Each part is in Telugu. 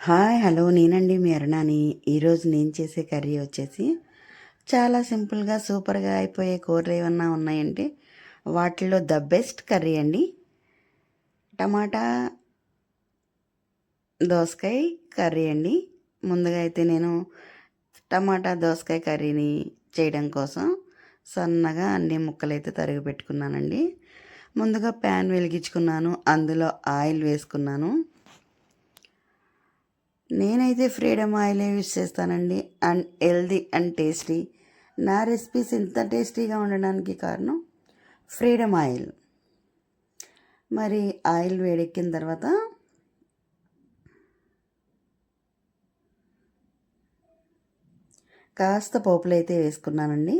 హాయ్ హలో నేనండి మీ అరుణాని. ఈరోజు నేను చేసే కర్రీ వచ్చేసి చాలా సింపుల్గా సూపర్గా అయిపోయే కూరలు ఏమన్నా ఉన్నాయంటే వాటిలో ద బెస్ట్ కర్రీ అండి. టమాటా దోసకాయ కర్రీ అండి. ముందుగా అయితే నేను టమాటా దోసకాయ కర్రీని చేయడం కోసం సన్నగా అన్ని ముక్కలు అయితే తరిగి పెట్టుకున్నానండి. ముందుగా ప్యాన్ వెలిగించుకున్నాను. అందులో ఆయిల్ వేసుకున్నాను. నేనైతే ఫ్రీడమ్ ఆయిలే యూజ్ చేస్తానండి. And healthy and tasty. నా రెసిపీస్ ఇంత టేస్టీగా ఉండడానికి కారణం ఫ్రీడమ్ ఆయిల్. మరి ఆయిల్ వేడెక్కిన తర్వాత కాస్త పోపులు అయితే వేసుకున్నానండి.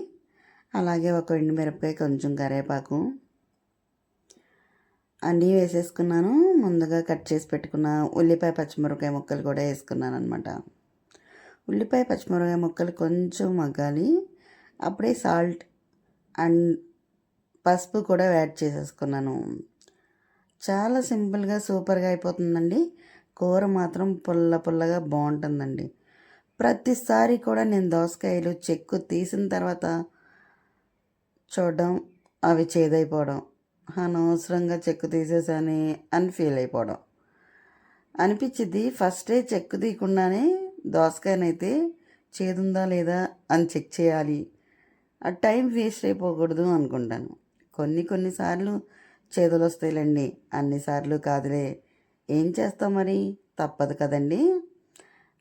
అలాగే ఒక ఎండుమిరపకాయ కొంచెం కరివేపాకు అన్నీ వేసేసుకున్నాను. ముందుగా కట్ చేసి పెట్టుకున్న ఉల్లిపాయ పచ్చిమిరపకాయ ముక్కలు కూడా వేసుకున్నాను అనమాట ఉల్లిపాయ పచ్చిమిరపకాయ ముక్కలు కొంచెం మగ్గాలి. అప్పుడే సాల్ట్ అండ్ పసుపు కూడా యాడ్ చేసేసుకున్నాను. చాలా సింపుల్గా సూపర్గా అయిపోతుందండి. కూర మాత్రం పుల్ల పుల్లగా బాగుంటుందండి. ప్రతిసారి కూడా నేను దోసకాయలు చెక్కు తీసిన తర్వాత చూడడం అవి చేదైపోవడం. అనవసరంగా చెక్కు తీసేసాని అని ఫీల్ అయిపోవడం. అనిపించింది ఫస్టే చెక్కు తీయకుండానే దోసకాయనైతే చేదుందా లేదా అని చెక్ చేయాలి. ఆ టైం వేస్ట్ అయిపోకూడదు అనుకుంటాను. కొన్ని కొన్నిసార్లు చేదులు వస్తాయిలండి అన్నిసార్లు కాదులే. ఏం చేస్తాం మరి? తప్పదు కదండి.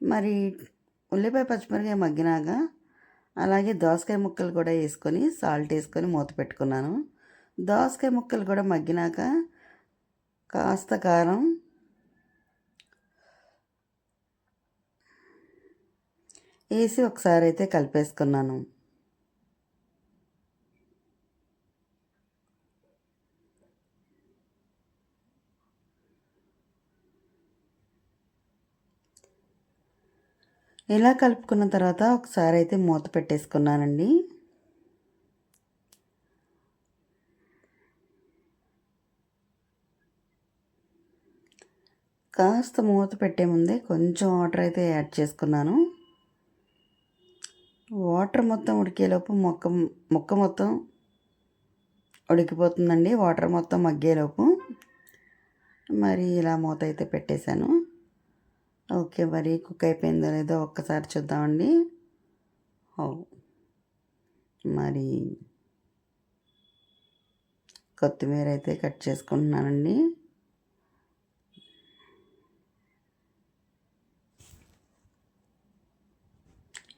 మరి ఉల్లిపాయ పచ్చిమిరకాయ మగ్గినాక అలాగే దోసకాయ ముక్కలు కూడా వేసుకొని సాల్ట్ వేసుకొని మూత పెట్టుకున్నాను. దోసకాయ ముక్కలు కూడా మగ్గినాక కాస్త కారం వేసి ఒకసారి అయితే కలిపేసుకున్నాను. ఇలా కలుపుకున్న తర్వాత ఒకసారి అయితే మూత పెట్టేసుకున్నానండి. కాస్త మూత పెట్టే ముందే కొంచెం వాటర్ అయితే యాడ్ చేసుకున్నాను. వాటర్ మొత్తం ఉడికేలోపు మొక్క మొక్క మొత్తం ఉడికిపోతుందండి. వాటర్ మొత్తం మగ్గేలోపు మరి ఇలా మూత అయితే పెట్టేశాను. ఓకే మరి కుక్ అయిపోయిందో లేదో ఒక్కసారి చూద్దామండి. మరి కొత్తిమీర అయితే కట్ చేసుకుంటున్నానండి.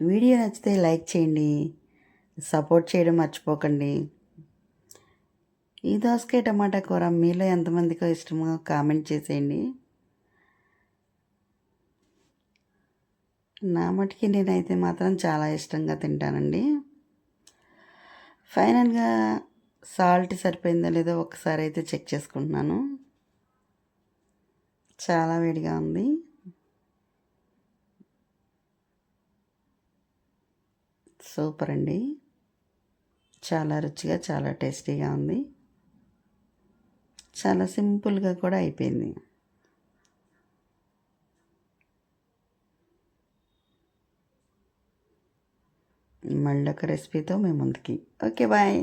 వీడియో నచ్చితే లైక్ చేయండి. సపోర్ట్ చేయడం మర్చిపోకండి. ఈ దోసకాయ టమాటా కూర మీలో ఎంతమందికో ఇష్టమో కామెంట్ చేసేయండి. నా మటుకి నేనైతే మాత్రం చాలా ఇష్టంగా తింటానండి. ఫైనల్గా సాల్ట్ సరిపోయిందో లేదో ఒకసారి అయితే చెక్ చేసుకుంటున్నాను. చాలా వేడిగా ఉంది. సూపర్ అండి చాలా రుచిగా చాలా టేస్టీగా ఉంది. చాలా సింపుల్గా కూడా అయిపోయింది. మళ్ళీ ఒక రెసిపీతో మేము ముందుకి. Okay bye.